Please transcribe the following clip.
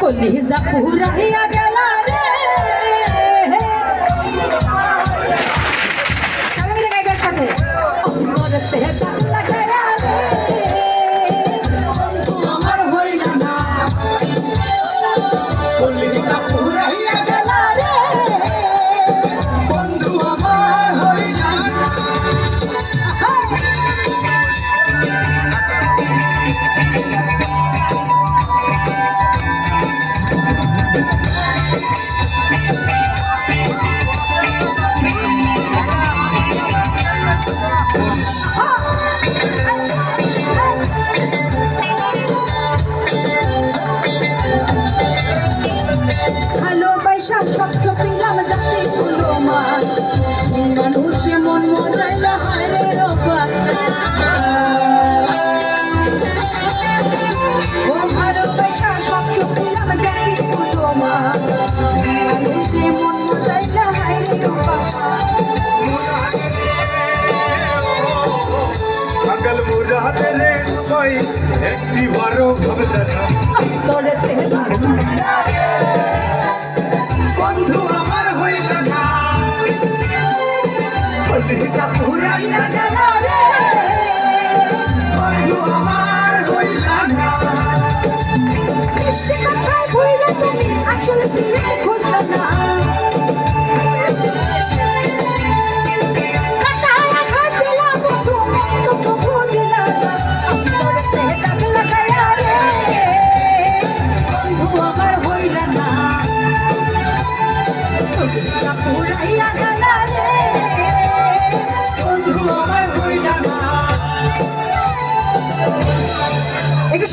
কলিজা পুরাইয়া গেল রে। সবাই মিলে গাইবে একসাথে। ভালোবাসা সব চপিলাম যাতে হলো মান মানুষে মন মজাইল হারে ভালোবাসা সব চপিলাম যাতে হলো মান মানুষে মন মজাইল হারে পাগল মুরাদে রে কই একটি বারো ভাবনা তোরে